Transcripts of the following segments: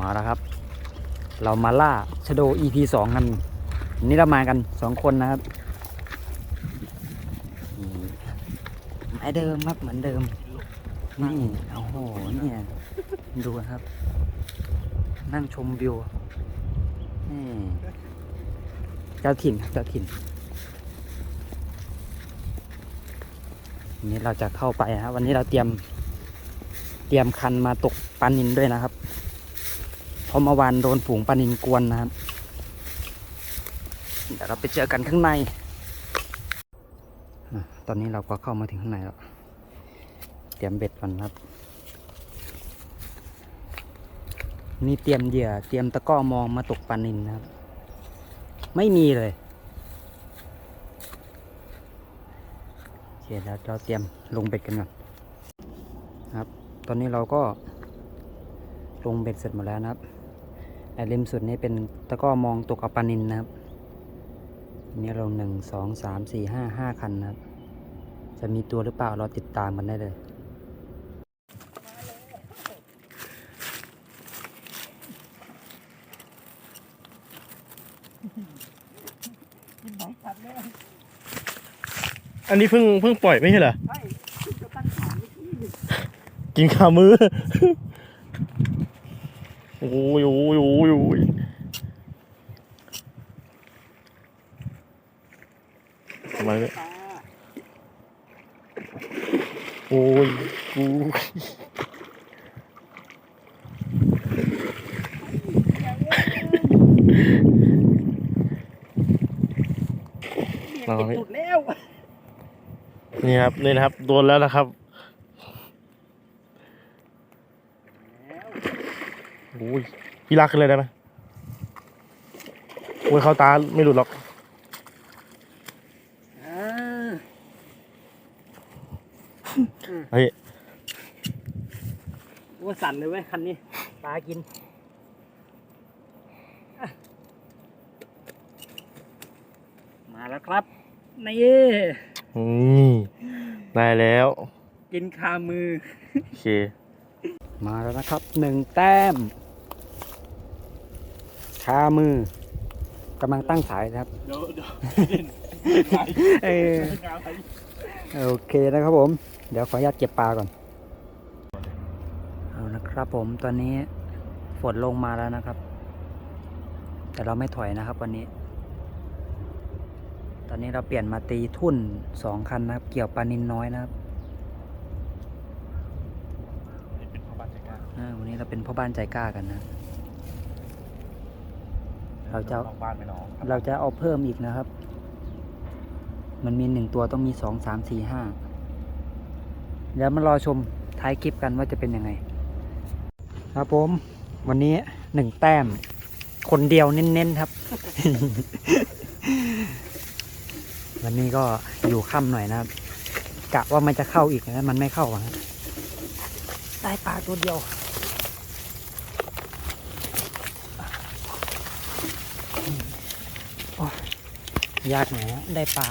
มาแล้วครับ เรามาล่าชโด EP สองกันนนี้เรามากันสองคนนะครับไม้เดิมครับเหมือนเดิมนี่โอ้โหเนี่ยดูครับ นั่งชมวิวนี่เจ้าถิ่นครับเจ้าถิ่นนี้เราจะเข้าไปนะครับวันนี้เราเตรียม เตรียมคันมาตกปลานินด้วยนะครับ เพราะเมื่อวานโดนฝูงปลานินกวนนะครับ เดี๋ยวเราไปเจอกันข้างในอะตอนนี้เราก็เข้ามาถึงข้างในแล้ว เตรียมเบ็ดก่อนครับ นี่เตรียมเหยื่อ เตรียมตะก้อมองมาตกปลานินนะครับ ไม่มีเลยโอเคแล้วเราเตรียมลงเบ็ดกันก่อนครับ ตอนนี้เราก็ ลงเบ็ดเสร็จหมดแล้วนะครับไอ้ริมสุดนี้เป็นตะกร้อมองตกเอาปลานินนะครับอันนี่เราหนึ่งสองสามสี่ห้าห้าคันนะครับ จะมีตัวหรือเปล่าเราติดตามกันได้เลยอันนี้เพิ่งเพิ่งปล่อยไม่ใช่เหรอ กินขามือ โอ้ยโอ้ยโอ้ยโอ้ยทำไมเนี่ยโอ้ยโอ้ยเอาไว้สุดแล้ว นี่ครับ นี่นะครับ โดนแล้วนะครับ โอ้ยพี่ลากขึ้นเลยได้ไหมโอ้ยเข้าตาไม่หลุดหรอกเฮ้ยว่าสั่นเลยเว้ยคันนี้ปลากินอะมาแล้วครับนี่นี่ได้แล้ว กินคามือ โอเค มาแล้วนะครับหนึ่งแต้ม คามือกำลังตั้งสายนะครับ เดี๋ยวเดี๋ยวเออโอเคนะครับผม เดี๋ยวขออนุญาตเก็บปลาก่อน เอานะครับผมตอนนี้ฝนลงมาแล้วนะครับ แต่เราไม่ถอยนะครับวันนี้ ตอนนี้เราเปลี่ยนมาตีทุ่นสองคันนะครับ เกี่ยวปลานินน้อยนะครับเป็นพ่อบ้านใจกล้าอ่าวันนี้เราเป็นพ่อบ้านใจกล้ากันนะ เราจะออกบ้านไปน้องเราจะเอาเพิ่มอีกนะครับ มันมีหนึ่งตัวต้องมีสองสามสี่ห้าเดี๋ยวมารอชมท้ายคลิปกันว่าจะเป็นยังไง ครับผม วันนี้หนึ่งแต้ม คนเดียวเน้นๆครับ วันนี้ก็อยู่ค่ำหน่อยนะครับกะว่ามันจะเข้าอีกนะมันไม่เข้าอะฮะได้ปลาตัวเดียว ยากหน่อยนะได้ปลา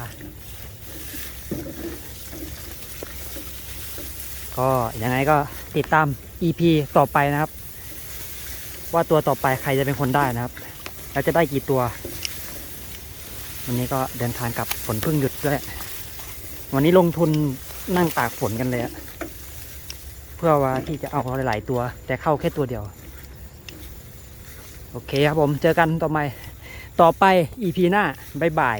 ก็ยังไงก็ติดตาม EP ต่อไปนะครับ ว่าตัวต่อไปใครจะเป็นคนได้นะครับ แล้วจะได้กี่ตัว วันนี้ก็เดินทางกลับฝนเพิ่งหยุดด้วย วันนี้ลงทุนนั่งตากฝนกันเลยอะเพื่อว่าที่จะเอาหลาย ๆ ตัว แต่เข้าแค่ตัวเดียว โอเคครับผมเจอกันต่อไป ต่อไป EP หน้า บ๊ายบาย